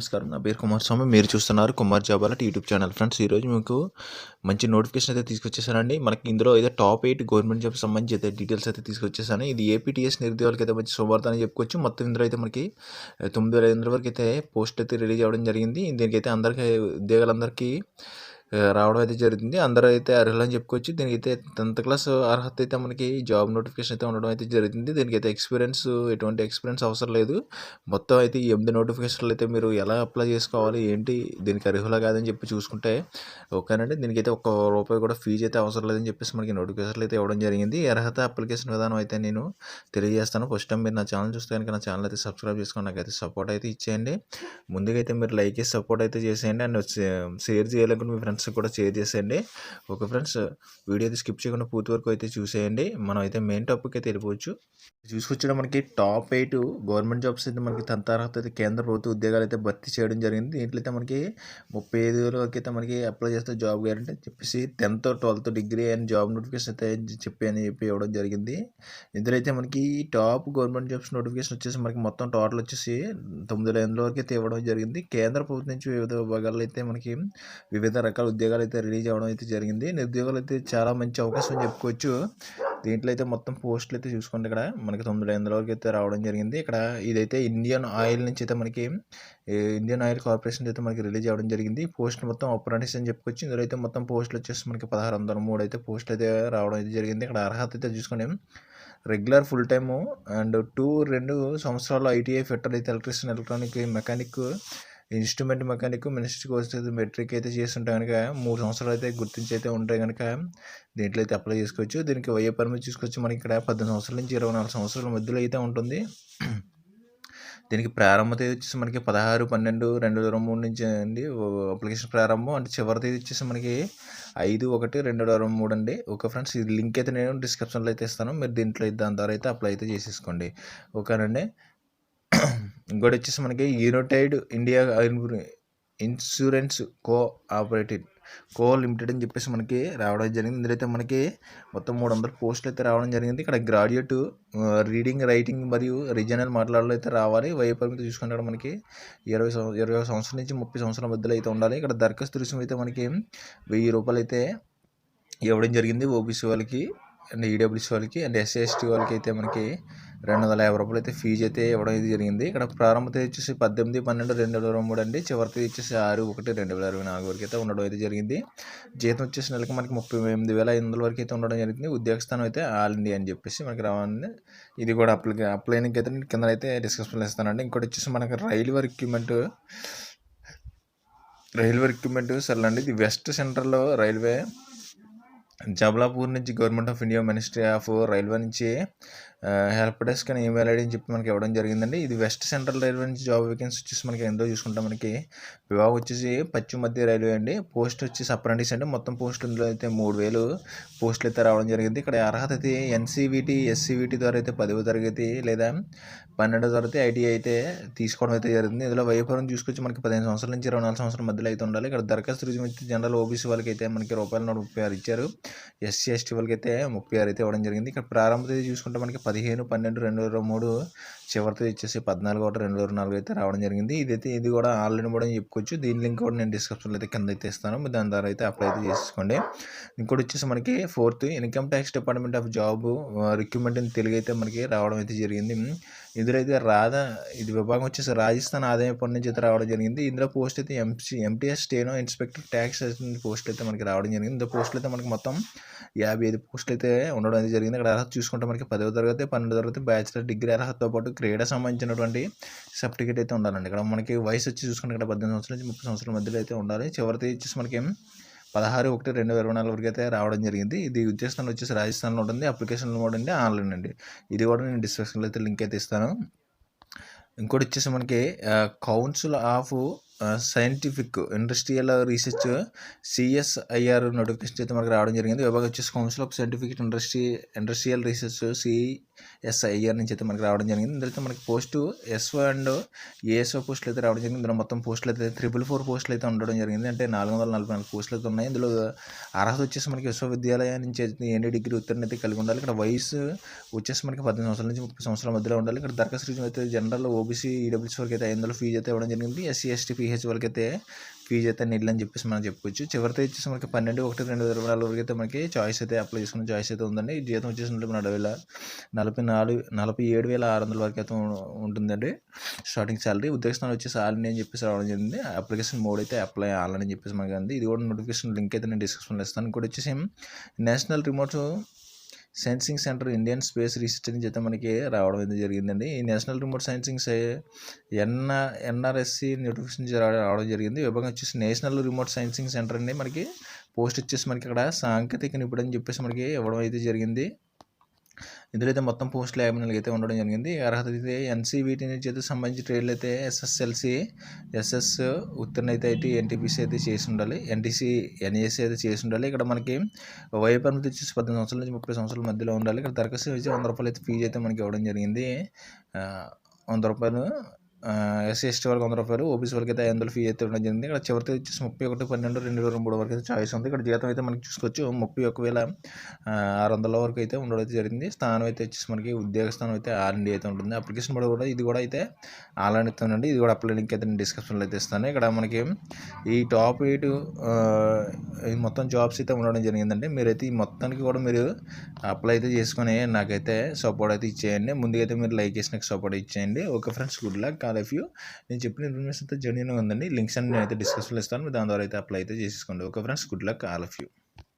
నమస్కారం. నా పేరు కుమార్ స్వామి. మీరు చూస్తున్నారు Kumar job alert YouTube channel. Friends ఈరోజు మీకు మంచి నోటిఫికేషన్ అయితే తీసుకొచ్చేసానండి. మనకి ఇందులో అయితే టాప్ ఎయిట్ గవర్నమెంట్ జాబ్ సంబంధించి అయితే డీటెయిల్స్ అయితే తీసుకొచ్చేసాను. ఇది ఏపీటీఎస్ నిరుద్యోగులకి అయితే మంచి శుభవార్త అని చెప్పుకోవచ్చు. మొత్తం ఇందులో అయితే మనకి తొమ్మిది వేల ఐదు వరకు అయితే పోస్ట్ అయితే రిలీజ్ అవ్వడం జరిగింది. దీనికైతే అందరికీ ఉద్యోగాలందరికీ రావడం అయితే జరుగుతుంది. అందరూ అయితే అర్హులు అని చెప్పుకోవచ్చు. దీనికైతే టెన్త్ క్లాస్ అర్హత అయితే మనకి జాబ్ నోటిఫికేషన్ అయితే ఉండడం అయితే జరుగుతుంది. దీనికైతే ఎక్స్పీరియన్స్ ఎటువంటి ఎక్స్పీరియన్స్ అవసరం లేదు. మొత్తం అయితే ఈ ఎనిమిది నోటిఫికేషన్లు అయితే మీరు ఎలా అప్లై చేసుకోవాలి ఏంటి దీనికి అర్హులా కాదని చెప్పి చూసుకుంటే ఓకేనండి. దీనికైతే ఒక్క రూపాయి కూడా ఫీజు అయితే అవసరం లేదని చెప్పేసి మనకి నోటిఫికేషన్లు అయితే ఇవ్వడం జరిగింది. ఈ అర్హత అప్లికేషన్ విధానం అయితే నేను తెలియజేస్తాను. ఫస్ట్ టైం మీరు నా ఛానల్ చూస్తే కనుక నా ఛానల్ అయితే సబ్స్క్రైబ్ చేసుకొని నాకైతే సపోర్ట్ అయితే ఇచ్చేయండి. ముందుగా అయితే మీరు లైక్ చేసి సపోర్ట్ అయితే చేసేయండి. అండ్ షేర్ చేయాలనుకుంటే మీ ఫ్రెండ్స్ కూడా షేర్ చేసేయండి. ఓకే ఫ్రెండ్స్ వీడియో అయితే స్కిప్ చేయకుండా పూర్తి వరకు అయితే చూసేయండి. మనం అయితే మెయిన్ టాపిక్ అయితే వెళ్ళిపోవచ్చు. చూసుకొచ్చిన మనకి టాప్ ఎయిట్ గవర్నమెంట్ జాబ్స్ అయితే మనకి తన అర్హత అయితే కేంద్ర ప్రభుత్వ ఉద్యోగాలు అయితే భర్తీ చేయడం జరిగింది. దీంట్లో అయితే మనకి ముప్పై ఐదు వేల వరకు అయితే మనకి అప్లై చేస్తే జాబ్ గ్యారంటీ అని చెప్పేసి tenth twelfth degree and job notification అయితే చెప్పి అని చెప్పి ఇవ్వడం జరిగింది. ఇందులో అయితే మనకి టాప్ గవర్నమెంట్ జాబ్స్ నోటిఫికేషన్ వచ్చేసి మనకి మొత్తం టోటల్ వచ్చేసి తొమ్మిది వేల ఎనిమిది వరకు అయితే ఇవ్వడం జరిగింది. కేంద్ర ప్రభుత్వం నుంచి వివిధ విభాగాల్లో అయితే మనకి వివిధ రకాల ఉద్యోగాలు అయితే రిలీజ్ అవ్వడం అయితే జరిగింది. నిరుద్యోగాలు అయితే చాలా మంచి అవకాశం చెప్పుకోవచ్చు. దీంట్లో అయితే మొత్తం పోస్టులు అయితే చూసుకోండి ఇక్కడ. మనకి తొమ్మిది వందల వరకు అయితే రావడం జరిగింది. ఇక్కడ ఇదైతే ఇండియన్ ఆయిల్ నుంచి అయితే మనకి ఇండియన్ ఆయిల్ కార్పొరేషన్ అయితే మనకి రిలీజ్ అవ్వడం జరిగింది. పోస్ట్ మొత్తం అప్రెంటిస్ అని చెప్పుకోవచ్చు. ఇందులో అయితే మొత్తం పోస్టులు వచ్చేసి మనకి పదహారు వందల మూడు అయితే పోస్టులు అయితే రావడం అయితే జరిగింది. ఇక్కడ అర్హత అయితే చూసుకోండి. Regular full time and two రెండు సంవత్సరాలు ఐటీఐ ఫెటర్ అయితే electrician electronic mechanic instrument mechanic ministry course matric అయితే చేస్తుంటే కనుక మూడు సంవత్సరాలు అయితే గుర్తించి అయితే ఉంటే కనుక దీంట్లో అయితే అప్లై చేసుకోవచ్చు. దీనికి వయ్యే పర్మిట్ చూసుకోవచ్చు. మనకి ఇక్కడ పద్దెనిమిది సంవత్సరాల నుంచి ఇరవై నాలుగు సంవత్సరాల మధ్యలో అయితే ఉంటుంది. దీనికి ప్రారంభ తేదీ వచ్చేసి మనకి పదహారు పన్నెండు రెండు వేల మూడు నుంచి అండి. అప్లికేషన్ ప్రారంభం. అంటే చివరి తేదీ వచ్చేసి మనకి ఐదు ఒకటి రెండు వేల ఇరవై మూడు అండి. ఓకే ఫ్రెండ్స్ ఈ లింక్ అయితే నేను డిస్క్రిప్షన్లో అయితే ఇస్తాను. మీరు దీంట్లో దాని ద్వారా అయితే అప్లై అయితే చేసేసుకోండి. ఓకేనండి? ఇంకోటి వచ్చేసి మనకి United India insurance cooperative co limited అని చెప్పేసి మనకి రావడం జరిగింది. ఇందులో అయితే మనకి మొత్తం మూడు వందల పోస్టులు అయితే రావడం జరిగింది. ఇక్కడ గ్రాడ్యుయేట్ రీడింగ్ రైటింగ్ మరియు రీజనల్ మాట్లాడలు అయితే రావాలి. వయ పరిమితి చూసుకుంటే ఇక్కడ మనకి ఇరవై సంవ ఇరవై సంవత్సరం నుంచి ముప్పై సంవత్సరాల మధ్యలో అయితే ఉండాలి. ఇక్కడ దరఖాస్తు రుసుము అయితే మనకి వెయ్యి రూపాయలు అయితే ఇవ్వడం జరిగింది. ఓబీసీ వాళ్ళకి అండ్ ఈడబ్ల్యూసీ వాళ్ళకి అండ్ ఎస్సీ ఎస్టీ వాళ్ళకి అయితే మనకి రెండు వందల యాభై రూపాయలు అయితే ఫీజు అయితే ఇవ్వడం అయితే జరిగింది. ఇక్కడ ప్రారంభ తేదీ వచ్చేసి పద్దెనిమిది పన్నెండు రెండు వేల ఇరవై మూడు అండి. చివరి తేదీ వచ్చేసి ఆరు ఒకటి రెండు వేల ఇరవై నాలుగు వరకు అయితే ఉండడం అయితే జరిగింది. జీతం వచ్చేసి నెలకి మనకి ముప్పై ఎనిమిది వేల ఐదు వందల వరకు అయితే ఉండడం జరిగింది. ఉద్యోగ స్థానం అయితే ఆల్ ఇండియా అని చెప్పేసి మనకి రావాలి ఇది కూడా అప్లై అప్లైనింగ్ అయితే నేను కింద అయితే డిస్కషన్లో ఇస్తానండి. ఇంకోటి వచ్చేసి మనకి రైల్వే రిక్యూమెంట్ రైల్వే రిక్రూట్మెంట్ సర్లేండి ఇది వెస్ట్ సెంట్రల్లో రైల్వే జబలాపూర్ నుంచి government of India ministry of railway నుంచి హెల్ప్ డెస్క్ అని ఈమెయిల్ ఐడి అని చెప్పి మనకి ఇవ్వడం జరిగిందండి. ఇది వెస్ట్ సెంట్రల్ రైల్వే నుంచి జాబ్ వేకెన్సీ వచ్చేసి మనకి ఎంతో చూసుకుంటాం మనకి విభాగం వచ్చేసి పశ్చిమ మధ్య రైల్వే అండి. పోస్ట్ వచ్చేసి అప్రెంటిస్ అండి. మొత్తం పోస్టులు ఇందులో అయితే మూడు వేలు పోస్టులు అయితే రావడం జరిగింది. ఇక్కడ అర్హత అయితే ఎన్సీవీటీ ఎస్సీవీటీ ద్వారా అయితే పదవ తరగతి లేదా పన్నెండవ తరగతి ఐటీఐ అయితే తీసుకోవడం అయితే జరిగింది. ఇందులో వైఫరం తీసుకొచ్చి మనకి పదిహేను సంవత్సరాల నుంచి ఇరవై నాలుగు సంవత్సరాల మధ్యలో అయితే ఉండాలి. ఇక్కడ దరఖాస్తు రుజువు అయితే జనరల్ ఓబీసీ వాళ్ళకి అయితే మనకి రూపాయల నూట ముప్పై ఆరు ఇచ్చారు. ఎస్సీ ఎస్టీ వాళ్ళకి అయితే ముప్పై ఆరు అయితే ఇవ్వడం జరిగింది. ఇక్కడ ప్రారంభ తేదీ చూసుకుంటే మనకి పదిహేను పన్నెండు రెండు వేల మూడు చివరితో ఇచ్చేసి వచ్చేసి పద్నాలుగు ఒకటి రెండు వేల నాలుగు అయితే రావడం జరిగింది. ఇదైతే ఇది కూడా ఆన్లైన్ కూడా చెప్పుకోవచ్చు. దీని లింక్ కూడా నేను డిస్క్రిప్షన్లో అయితే కింద అయితే ఇస్తాను. మీరు దాని ద్వారా అయితే అప్లై అయితే చేసుకోండి ఇంకోటి వచ్చేసి మనకి fourth income tax department of job recruitment అని తెలుగు అయితే మనకి రావడం అయితే జరిగింది. ఇందులో అయితే రాధా ఇది విభాగం వచ్చేసి రాజస్థాన్ ఆదాయ పన్ను నుంచి రావడం జరిగింది. ఇందులో పోస్ట్ అయితే MC MTS steno inspector tax post అయితే మనకి రావడం జరిగింది. ఇందులో పోస్టులు అయితే మనకి మొత్తం యాభై ఐదు పోస్టులు అయితే ఉండడం అయితే జరిగింది. ఇక్కడ అర్హత చూసుకుంటే మనకి పదవ తరగతి పన్నెండు తరగతి బ్యాచిలర్ డిగ్రీ అర్హతతో పాటు క్రీడా సంబంధించినటువంటి సర్టిఫికేట్ అయితే ఉండాలండి. ఇక్కడ మనకి వయసు వచ్చి చూసుకుంటే ఇక్కడ పద్దెనిమిది సంవత్సరాల నుంచి ముప్పై సంవత్సరాల మధ్యలో అయితే ఉండాలి. చివరి వచ్చేసి మనకి పదహారు ఒకటి రెండు వేల ఇరవై నాలుగు వరకు అయితే రావడం జరిగింది. ఇది ఉద్దేశం వచ్చేసి రాజస్థాన్లో ఉంటుంది. అప్లికేషన్లో కూడా అండి ఆన్లైన్ అండి. ఇది కూడా నేను డిస్క్రిప్షన్లో అయితే లింక్ అయితే ఇస్తాను. ఇంకోటి వచ్చేసి మనకి council of scientific industrial research CSIR notification అయితే మనకి రావడం జరిగింది. విభాగం వచ్చేసి council of scientific industry industrial research C CSIR నుంచి అయితే మనకి రావడం జరిగింది. ఇందులో అయితే మనకి పోస్ట్ ఎస్ఓ అండ్ ఏఎస్ఓ పోస్టులు అయితే రావడం జరిగింది. ఇందులో మొత్తం పోస్టులు అయితే త్రిపుల్ ఫోర్ పోస్టులు అయితే ఉండడం జరిగింది. అంటే నాలుగు వందల నలభై నాలుగు పోస్టులు అయితే ఉన్నాయి. ఇందులో అర్హత వచ్చేసి మనకి విశ్వవిద్యాలయం నుంచి ఎన్ని e డిగ్రీ ఉత్తీర్ణ అయితే కలిగి ఉండాలి. ఇక్కడ వయసు వచ్చేసి మనకి పద్దెనిమిది సంవత్సరాల నుంచి ముప్పై సంవత్సరాల మధ్యలో ఉండాలి. ఇక్కడ దరఖాస్తు అయితే జనరల్ ఓబీసీ ఈడబ్ల్యూసీ వరకు అయితే ఐదు వందల ఫీజు అయితే ఇవ్వడం జరిగింది. ఎస్సీ ఎస్టీ పీహెచ్ వరకు అయితే ఫీజు అయితే నీళ్ళు అని చెప్పేసి మనం చెప్పుకోవచ్చు. చివరితో వచ్చేసి మనకి పన్నెండు ఒకటి రెండు వేల ఇరవై నాలుగు వరకు అయితే మనకి చాయిస్ అయితే అప్లై చేసుకున్న చాయిస్ అయితే ఉందండి. ఈ జీతం వచ్చేసి నలభై వేల నలభై నాలుగు నలభై ఏడు వేల ఆరు వందల వరకు అయితే ఉంటుందండి. స్టార్టింగ్ సాలరీ ఉద్యోగస్థానం వచ్చేసి ఆల్రెడీ అని చెప్పేసి రావడం జరిగింది. అప్లికేషన్ మోడ్ అయితే అప్లై ఆల్రెడీ అని చెప్పేసి మనకి ఉంది ఇది కూడా నోటిఫికేషన్ లింక్ అయితే నేను డిస్క్రిప్షన్లో ఇస్తాను. ఇంకోటి వచ్చేసి national remote sensing center Indian space research నుంచి అయితే మనకి రావడం అయితే జరిగిందండి. ఈ నేషనల్ రిమోట్ సెన్సింగ్ ఎన్న ఎన్ఆర్ఎస్సి నోటిఫికేషన్ రావడం జరిగింది. విభాగం వచ్చేసి నేషనల్ రిమోట్ సెన్సింగ్ సెంటర్ అండి మనకి. పోస్ట్ వచ్చేసి మనకి ఇక్కడ సాంకేతిక నిపుణుడు అని చెప్పేసి మనకి ఇవ్వడం అయితే జరిగింది. ఇందులో అయితే మొత్తం పోస్టులు యాభై నాలుగు అయితే ఉండడం జరిగింది. అర్హత అయితే ఎన్సీబీటీ నుంచి అయితే సంబంధించి ట్రేడ్లు అయితే ఎస్ఎస్ఎల్సి ఎస్ఎస్ ఉత్తీర్ణ అయితే అయితే ఎన్టీపీసీ అయితే చేసి ఉండాలి. ఎన్టీసీ ఎన్ఏసీ అయితే చేసి ఉండాలి. ఇక్కడ మనకి వయ పరిమితి వచ్చేసి పద్దెనిమిది సంవత్సరాల నుంచి ముప్పై సంవత్సరాల మధ్యలో ఉండాలి. ఇక్కడ దరఖాస్తు వచ్చి వంద రూపాయలు అయితే ఫీజు అయితే మనకి ఇవ్వడం జరిగింది. వంద రూపాయలు ఎస్సీ ఎస్టీ వరకు వంద రూపాయలు ఓబీసీ వరకు అయితే ఐదు వందలు ఫీ అయితే ఉండడం జరిగింది. ఇక్కడ చివరితో వచ్చేసి ముప్పై ఒకటి పన్నెండు రెండు వేల మూడు వరకు అయితే చాయిస్ ఉంది. ఇక్కడ జీతం అయితే మనకి చూసుకోవచ్చు. ముప్పై ఒక వేల ఆరు వందల వరకు అయితే ఉండడం అయితే జరిగింది. స్థానం అయితే వచ్చేసి మనకి ఉద్యోగ స్థానం అయితే ఆర్ ఇండియా అయితే ఉంటుంది. అప్లికేషన్ కూడా కూడా ఇది కూడా అయితే ఆన్లైన్ ఇస్తానండి ఇది కూడా అప్లై లింక్ అయితే నేను డిస్క్రిప్షన్లో అయితే ఇస్తాను. ఇక్కడ మనకి ఈ టాప్ ఎయిట్ మొత్తం జాబ్స్ అయితే ఉండడం జరిగిందండి. మీరైతే ఈ మొత్తానికి కూడా మీరు అప్లై అయితే చేసుకొని నాకైతే సపోర్ట్ అయితే ఇచ్చేయండి. ముందుగా అయితే మీరు లైక్ చేసిన సపోర్ట్ ఇచ్చేయండి. Okay friends good luck. All of you. నేను చెప్పిన ఇన్ఫర్మేషన్ అయితే జెన్యున్గా ఉందండి. లింక్స్ అన్ని నేను అయితే డిస్కషన్లో ఇస్తాను. దాని ద్వారా అయితే అప్లై అయితే చేసుకోండి okay friends good luck all of you.